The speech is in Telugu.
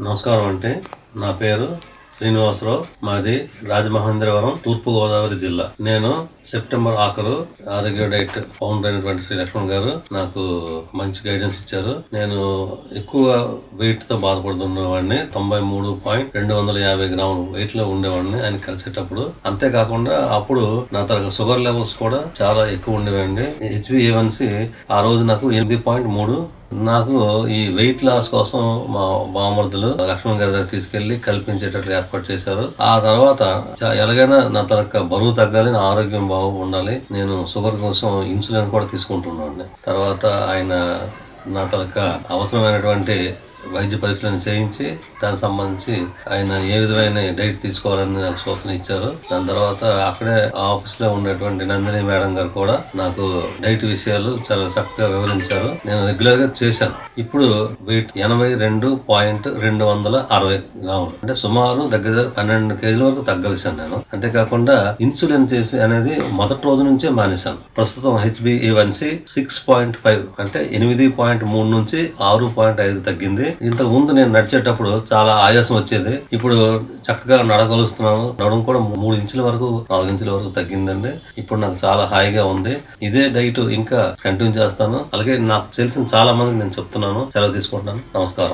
నమస్కారం అంటే నా పేరు శ్రీనివాసరావు. మాది రాజమహేంద్రవరం తూర్పు గోదావరి జిల్లా. నేను సెప్టెంబర్ ఆఖరు ఆరోగ్య డైట్ ఫౌండర్ అయినటువంటి శ్రీ లక్ష్మణ్ గారు నాకు మంచి గైడెన్స్ ఇచ్చారు. నేను ఎక్కువ వెయిట్తో బాధపడుతున్నవాడిని తొంభై మూడు పాయింట్ రెండు వందల యాభై గ్రాములు వెయిట్లో ఉండేవాడిని ఆయన కలిసేటప్పుడు. అంతేకాకుండా అప్పుడు నా తరగ షుగర్ లెవెల్స్ కూడా చాలా ఎక్కువ ఉండేవండి. హెచ్బిఏవన్సి ఆ రోజు నాకు ఎనిమిది పాయింట్ మూడు నాకు ఈ వెయిట్ లాస్ కోసం మా బామర్దులు లక్ష్మణ్ గారి దగ్గర తీసుకెళ్ళి కల్పించేటట్లు ఏర్పాటు చేశారు. ఆ తర్వాత ఎలాగైనా నా తనక బరువు తగ్గాలి నా ఆరోగ్యం బాగు ఉండాలి నేను షుగర్ కోసం ఇన్సులిన్ కూడా తీసుకుంటున్నాను తర్వాత ఆయన నా తలక అవసరమైనటువంటి వైద్య పరీక్షలను చేయించి దానికి సంబంధించి ఆయన ఏ విధమైన డైట్ తీసుకోవాలని నాకు సూచన ఇచ్చారు. దాని తర్వాత అక్కడే ఆఫీస్లో ఉన్నటువంటి నందిని మేడం గారు కూడా నాకు డైట్ విషయాలు చాలా చక్కగా వివరించారు. నేను రెగ్యులర్గా చేశాను. ఇప్పుడు వెయిట్ ఎనభై రెండు పాయింట్ రెండు వందల అరవై గ్రాములు. అంటే సుమారు దగ్గర దగ్గర పన్నెండు కేజీల వరకు తగ్గలిశాను నేను. అంతేకాకుండా ఇన్సులిన్ చేసి అనేది మొదటి రోజు నుంచే మానేశాను. ప్రస్తుతం హెచ్బిఏ సిక్స్ పాయింట్ ఫైవ్ అంటే ఎనిమిది పాయింట్ మూడు నుంచి ఆరు పాయింట్ ఐదు తగ్గింది. ఇంతకు ముందు నేను నడిచేటప్పుడు చాలా ఆయాసం వచ్చేది. ఇప్పుడు చక్కగా నడగలుస్తున్నాను. నడడం కూడా మూడు ఇంచుల వరకు నాలుగు ఇంచుల వరకు తగ్గిందండి. ఇప్పుడు నాకు చాలా హాయిగా ఉంది. ఇదే డైట్ ఇంకా కంటిన్యూ చేస్తాను. అలాగే నాకు తెలిసిన చాలా మందికి నేను చెప్తున్నాను. సెలవు తీసుకుంటున్నాను. నమస్కారం.